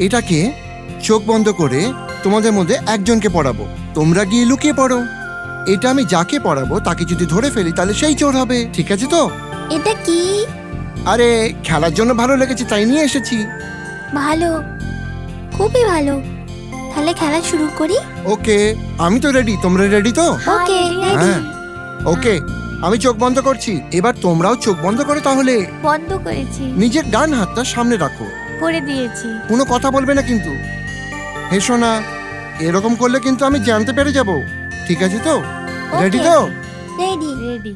এটাকে চোখ বন্ধ করে তোমাদের মধ্যে একজনকে পড়াবো। তোমরা গিয়ে লুকিয়ে পড়ো। এটা আমি যাকে পড়াবো তাকে যদি ধরে ফেলি তাহলে সেই চোর হবে। ঠিক আছে তো? এটা কি? আরে খেলার জন্য ভালো লেগেছে তাই নিয়ে এসেছি। ভালো। খুবই ভালো। তাহলে খেলা শুরু করি। ওকে আমি তো রেডি তোমরা রেডি তো? ওকে হ্যাঁ। ওকে আমি চোখ বন্ধ করছি। এবার তোমরাও চোখ বন্ধ করো তাহলে। বন্ধ করেছি। নিজের ডান হাতটা সামনে রাখো। করে দিয়েছি। কোনো কথা বলবে না কিন্তু। হেসো না এরকম করলে কিন্তু আমি জানতে পেরে যাব। ঠিক আছে তো? রেডি তো? রেডি রেডি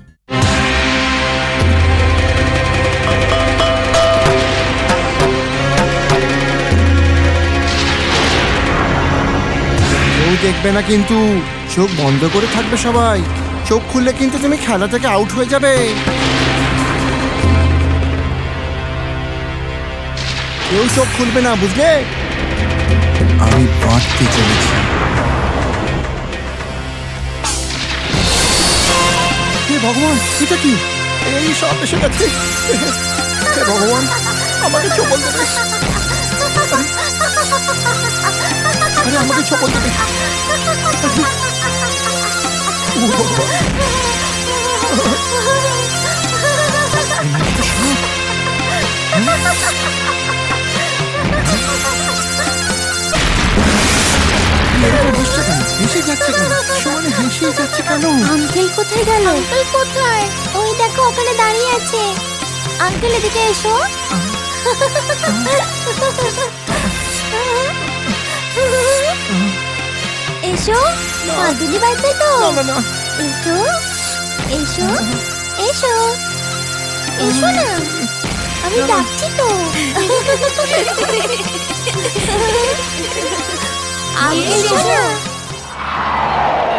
কেউ দেখবে না কিন্তু। চোখ বন্ধ করে থাকবে সবাই। চোখ খুললে কিন্তু তুমি খেলা থেকে আউট হয়ে যাবে। কেউ চোখ খুলবে না বুঝলে? আমি বাঁচতে চলেছি। হে ভগবান এটা কি? এই সব এসে গেছে। হে ভগবান আমাকে চোখ দেবে আরে আমাকে চোখ দেবে ও ভগবান। যাচ্ছে কেন? সমানে হেসে যাচ্ছে কেন? আঙ্কেল কোথায় গেল? আঙ্কেল কোথায়? ওই দেখো ওখানে দাঁড়িয়ে আছে। আঙ্কেল এদিকে এসো। এসো মাদুলি বাড়িতে তো। না না না। এসো এসো এসো। এসো না। আমি ডাকছি তো। আঙ্কেল এসো না। Yeah!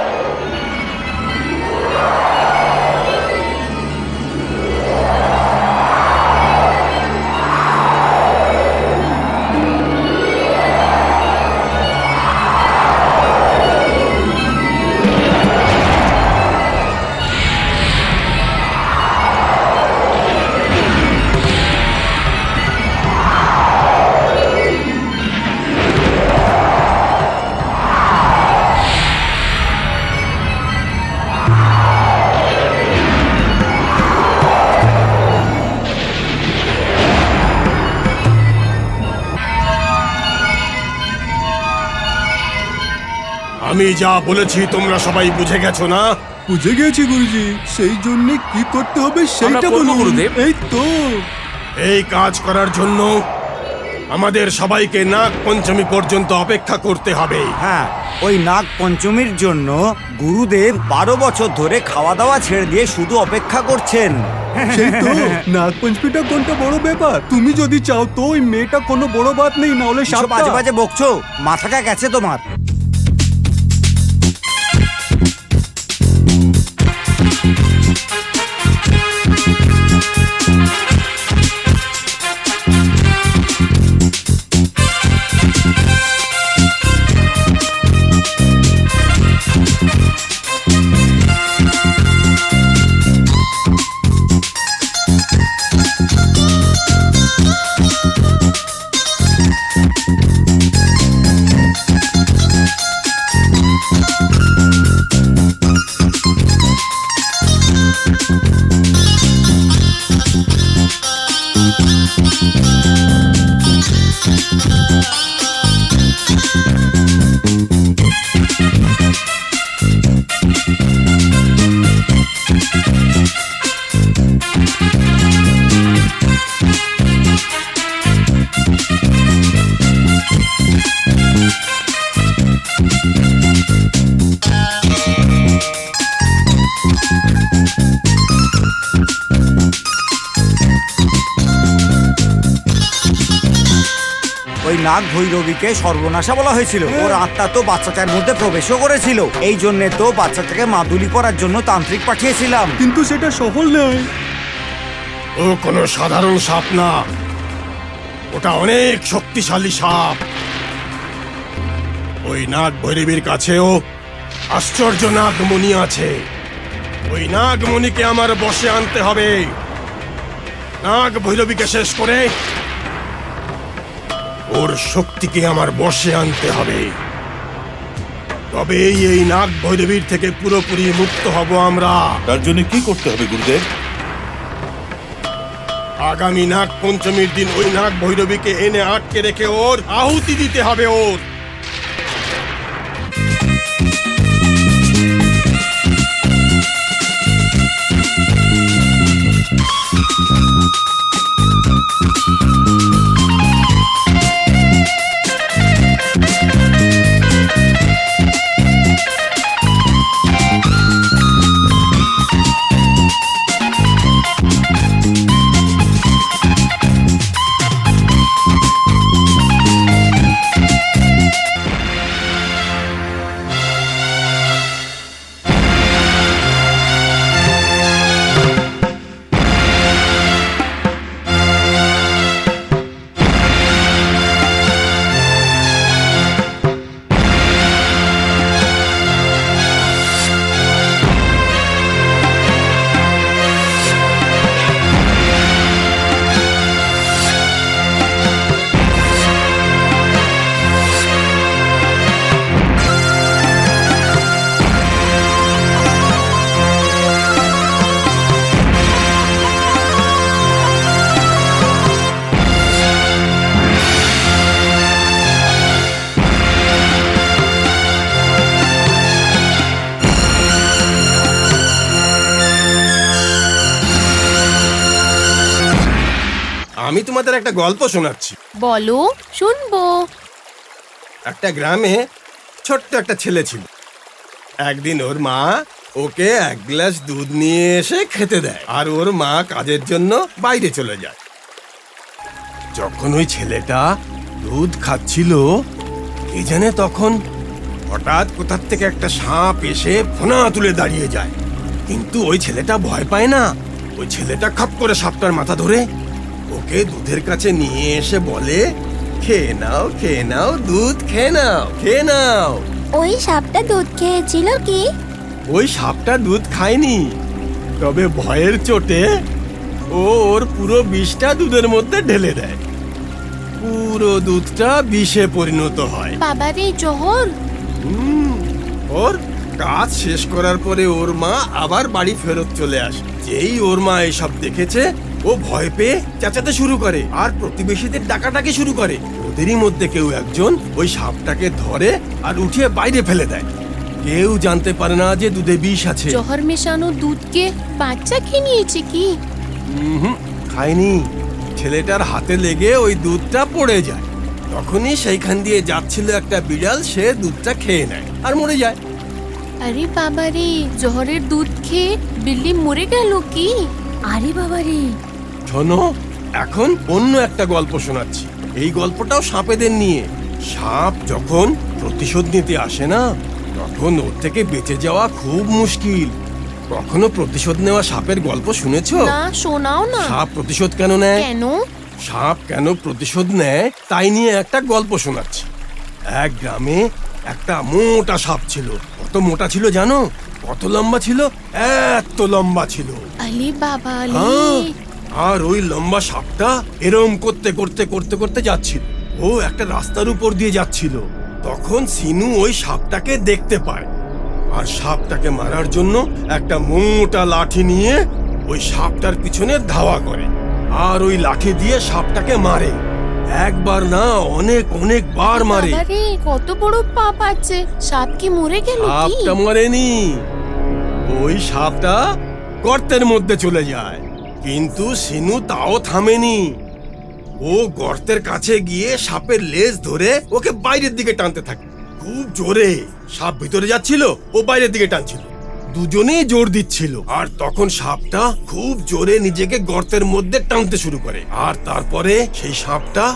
যা বলেছি তোমরা সবাই বুঝে গেছো না? বুঝে গেছি গুরুজি সেই জন্য কি করতে হবে সেইটা করব, বলুন। গুরুদেব। এই তো। এই কাজ করার জন্য আমাদের সবাইকে নাগ পঞ্চমী পর্যন্ত অপেক্ষা করতে হবে। হ্যাঁ ওই নাগ পঞ্চমীর জন্য গুরুদেব বারো বছর ধরে খাওয়া দাওয়া ছেড়ে দিয়ে শুধু অপেক্ষা করছেন। সেই তো নাগপঞ্চমীটা কোনটা বড় ব্যাপার? তুমি যদি চাও তো ওই মেয়েটা কোনো বড় বাত নেই না হলে সব বাজে বাজে বকছো। মাথাটা গেছে তোমার। নাগ ভৈরবীকে সর্বনাশা বলা হয়েছিল। ওর আত্মা তো বাচ্চাটার মধ্যে প্রবেশও করেছিল। এই জন্য তো বাচ্চাটাকে মাদুলি করার জন্য তান্ত্রিক পাঠিয়েছিলাম। কিন্তু সেটা সফল নয়। ও কোনো সাধারণ সাপ না। ওটা অনেক শক্তিশালী সাপ। ওই নাগ ভৈরবীর কাছেও আশ্চর্য নাগমণি আছে। ওই নাগমণিকে আমার বসে আনতে হবে। নাগ ভৈরবীকে শেষ করে ওর শক্তিকে আমার বসে আনতে হবে। তবেই এই নাগ ভৈরবীর থেকে পুরোপুরি মুক্ত হব আমরা। তার জন্য কি করতে হবে গুরুদেব? আগামী নাগ পঞ্চমীর দিন ওই নাগ ভৈরবীকে এনে আটকে রেখে ওর আহুতি দিতে হবে ওর। আমি তোমাদের একটা গল্প শোনাচ্ছি। বলো শুনব। একটা গ্রামে ছোট্ট একটা ছেলে ছিল। একদিন ওর মা ওকে এক গ্লাস দুধ নিয়ে এসে খেতে দেয় আর ওর মা কাজের জন্য বাইরে চলে যায়। যখন ওই ছেলেটা দুধ খাচ্ছিল কে জানে তখন হঠাৎ কোথার থেকে একটা সাপ এসে ফোনা তুলে দাঁড়িয়ে যায়। কিন্তু ওই ছেলেটা ভয় পায় না। ওই ছেলেটা খাপ করে সাপটার মাথা ধরে ওকে দুধের কাছে নিয়ে এসে বলে খেয়ে নাও খেয়ে নাও দুধ খেয়ে নাও খেয়ে নাও। ওই সাপটা দুধ খেয়েছিল কি? ওই সাপটা দুধ খায়নি। তবে ভয়ের চোটে ও ওর পুরো বিষটা দুধের মধ্যে ঢেলে দেয়। পুরো দুধটা বিষে পরিণত হয়। বাবারে জহর! ওর কাজ শেষ করার পরে ওর মা আবার বাড়ি ফেরত চলে আসে। যেই ওর মা এসব দেখেছে ও ভয় পেয়ে চেঁচাতে শুরু করে। আর প্রতিবেশীদের ডাকাটাকে শুরু করে। ওদেরই মধ্যে কেউ একজন ওই সাপটাকে ধরে আর উঠিয়ে বাইরে ফেলে দেয়। কেউ জানতে পারে না যে দুধে বিষ আছে। জহর মেশানো দুধকে বাচ্চা খেয়ে নিয়েছে কি হুম খায়নি। ছেলেটার হাতে লেগে ওই দুধটা পড়ে যায়। তখনই সেইখান দিয়ে যাচ্ছিল একটা বিড়াল সে দুধটা খেয়ে নেয় আর মরে যায়। আরে বাবারে জহরের দুধ খেয়ে বিল্লি মরে গেল কি? আরে বাবারে। শোনো এখন অন্য একটা গল্প শোনাচ্ছি। এই গল্পটাও সাপেদের নিয়ে। সাপ যখন প্রতিশোধ নিতে আসে না তখন ওর থেকে বেঁচে যাওয়া খুব মুশকিল। কখনো প্রতিশোধ নেওয়া সাপের গল্প শুনেছো? না শোনাও না। সাপ প্রতিশোধ কেন নেয়? কেন? সাপ কেন প্রতিশোধ নেয়? তাই নিয়ে একটা গল্প শোনাচ্ছি। এক গ্রামে একটা মোটা সাপ ছিল। কত মোটা ছিল জানো? কত লম্বা ছিল? এত লম্বা ছিল। আলে বাবা আলে। হ্যাঁ, আর ওই লম্বা সাপটা এরম করতে করতে করতে করতে যাচ্ছিল। ও একটা রাস্তার উপর দিয়ে যাচ্ছিল। তখন সিনু ওই সাপটাকে দেখতে পায়। আর সাপটাকে মারার জন্য একটা মোটা লাঠি নিয়ে ওই সাপটার পিছনে ধাওয়া করে। আর ওই লাঠি দিয়ে সাপটাকে মারে। একবার না অনেক অনেক বার মারে। কত বড় পাপ আছে। সাপ কি মরে গেল কি? সাপটা মরেনি। ওই সাপটা গর্তের মধ্যে চলে যায়। কিন্তু সিনু তাও থামেনি। ও গর্তের কাছে গিয়ে সাপের লেজ ধরে ওকে বাইরের দিকে টানতে থাকে। খুব জোরে সাপ ভিতরে যাচ্ছিল, ও বাইরের দিকে টানছিল। দুজনেই জোর দিচ্ছিল। আর তখন সাপটা খুব জোরে নিজেকে গর্তের মধ্যে টানতে শুরু করে। আর তারপরে সেই সাপটা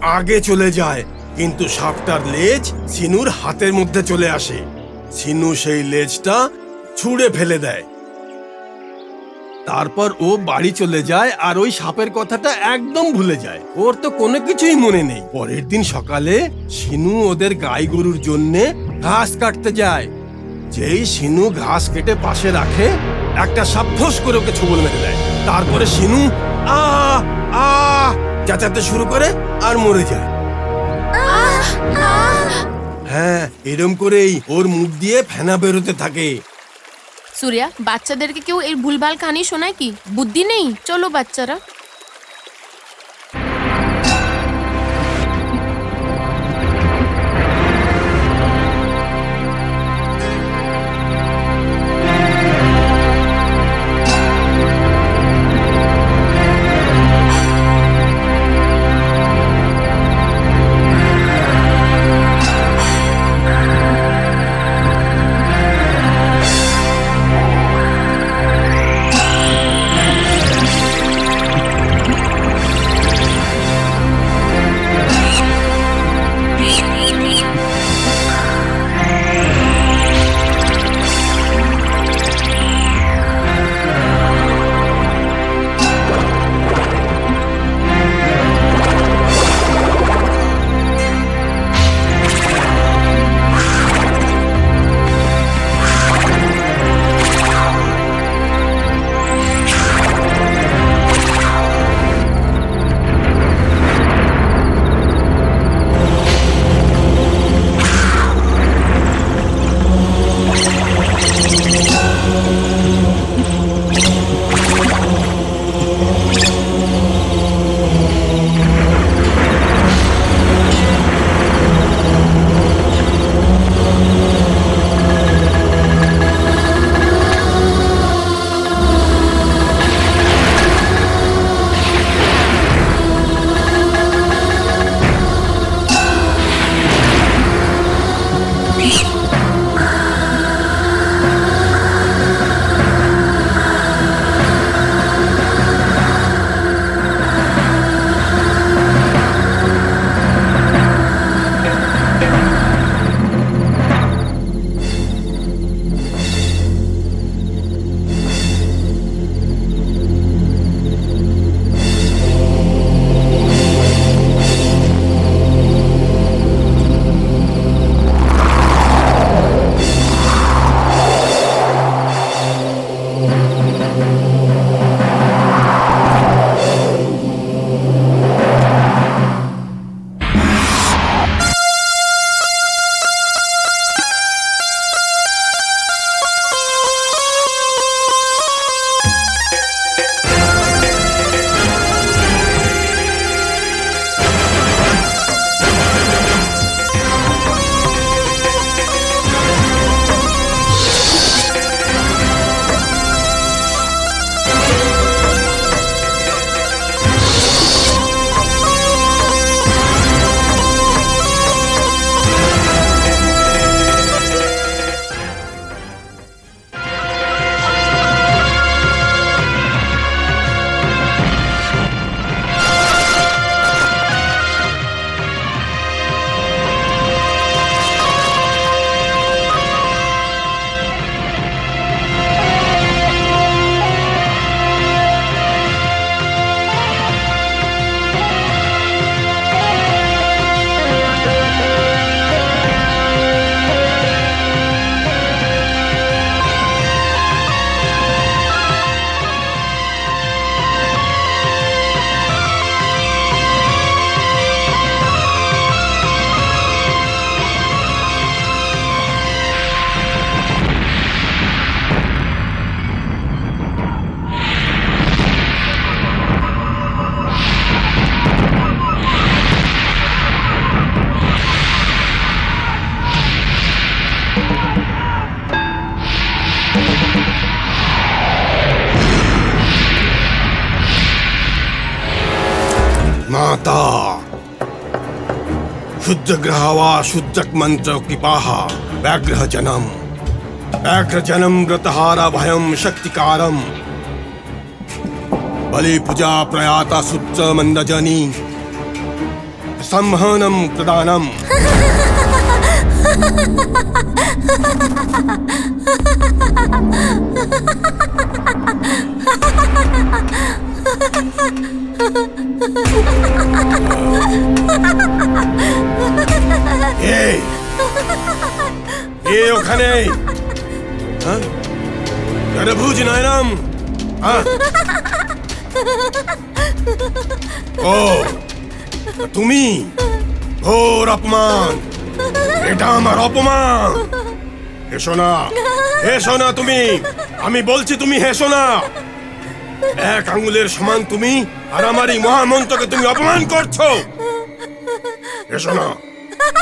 আগে চলে যায়। কিন্তু সাপটার লেজ সিনুর হাতের মধ্যে চলে আসে। সিনু সেই লেজটা ছুঁড়ে ফেলে দেয়। তারপর ও বাড়ি চলে যায় আর ওই সাপের কথাটা একদম ভুলে যায়। ওর তো কোনো কিছুই মনে নেই। পরের দিন সকালে সিনু ওদের গাই গরুর জন্যে ঘাস কাটতে যায়। যেই সিনু ঘাস কেটে পাশে রাখে একটা সাপ ফোঁস করে ওকে ছবল মেরে দেয়। তারপরে সিনু আ আ চেঁচাতে শুরু করে আর মরে যায়। হ্যাঁ এরম করেই ওর মুখ দিয়ে ফেনা বেরোতে থাকে। সুরিয়া বাচ্চাদেরকে কেউ এই ভুলভাল কাহিনী শোনায় কি? বুদ্ধি নেই? চলো বাচ্চারা। शुद्ध ग्रहवा शुद्धक मंत्र कृपाह व्याघ्र जनम व्याघ्र जनम व्रतहारा भयम शक्तिकारम। बलि पूजा प्रयाता सूत्र मंदजनी संहनम प्रदानम। এ ওখানে হ্যাঁ? ভুজ নয়নাম ও, তুমি ঘোর অপমান। এটা আমার অপমান। হেসো না হেসো না তুমি। আমি বলছি তুমি হেসো না। এক আঙ্গুলের সমান তুমি আর আমার এই মহামন্ত্রকে তুমি অপমান করছ। হেসো না।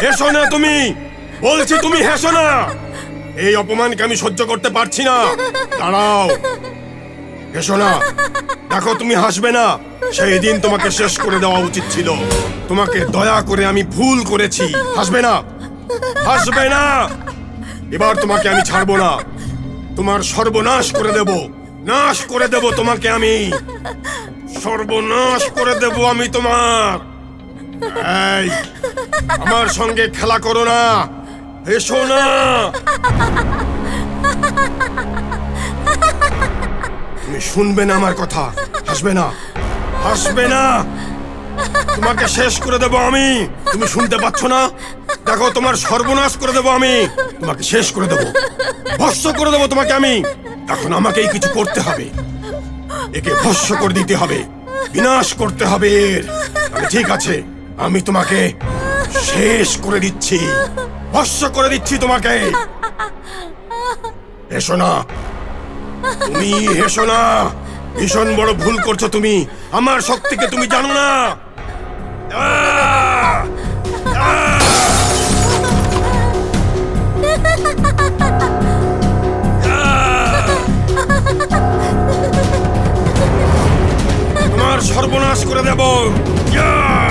হেসো না তুমি। বলছি তুমি হেসো না। এই অপমানকে আমি সহ্য করতে পারছি না। দাঁড়াও। হেসো না। দেখো তুমি হাসবে না। সেই দিন তোমাকে শেষ করে দেওয়া উচিত ছিল। তোমাকে দয়া করে আমি ভুল করেছি। হাসবে না। হাসবে না। এবার তোমাকে আমি ছাড়বো না। তোমার সর্বনাশ করে দেব। নাশ করে দেব তোমাকে আমি। সর্বনাশ করে দেব আমি তোমার। এই, আমার সঙ্গে খেলা করো না। এসো না। তুমি শুনবে না আমার কথা। হাসবে না। হাসবে না। তোমাকে শেষ করে দেব আমি। তুমি শুনতে পাচ্ছ না? দেখো, তোমার সর্বনাশ করে দেব আমি। তোমাকে শেষ করে দেব। ভস্য করে দেব তোমাকে আমি। এখন আমাকেই কিছু করতে হবে। একে ভস্য করে দিতে হবে। বিনাশ করতে হবে এর। ঠিক আছে, আমি তোমাকে শেষ করে দিচ্ছি। ভস্য করে দিচ্ছি তোমাকে। এসো না। তুমি হেসো না। ভীষণ বড় ভুল করছ তুমি। আমার শক্তিকে তুমি জানো না। সর্বনাশ করে দেব! ইয়া!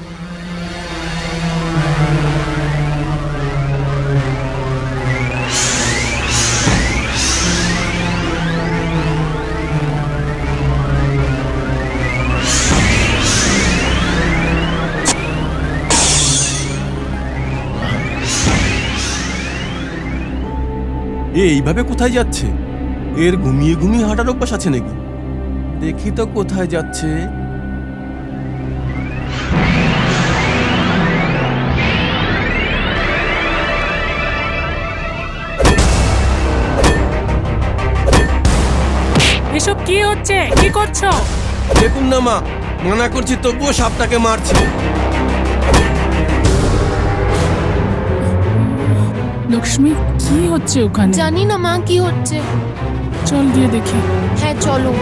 এ এইভাবে কোথায় যাচ্ছে? এর ঘুমিয়ে ঘুমিয়ে হাঁটার অভ্যাস আছে নাকি? দেখি তো কোথায় যাচ্ছে। এসব কি হচ্ছে? কি করছ? দেখুন না মা মানা করছি তবুও সাপটাকে মারছে। লক্ষ্মী কি হচ্ছে ওখানে? জানি না মা কি হচ্ছে? চল গিয়ে দেখি। হ্যাঁ চলো।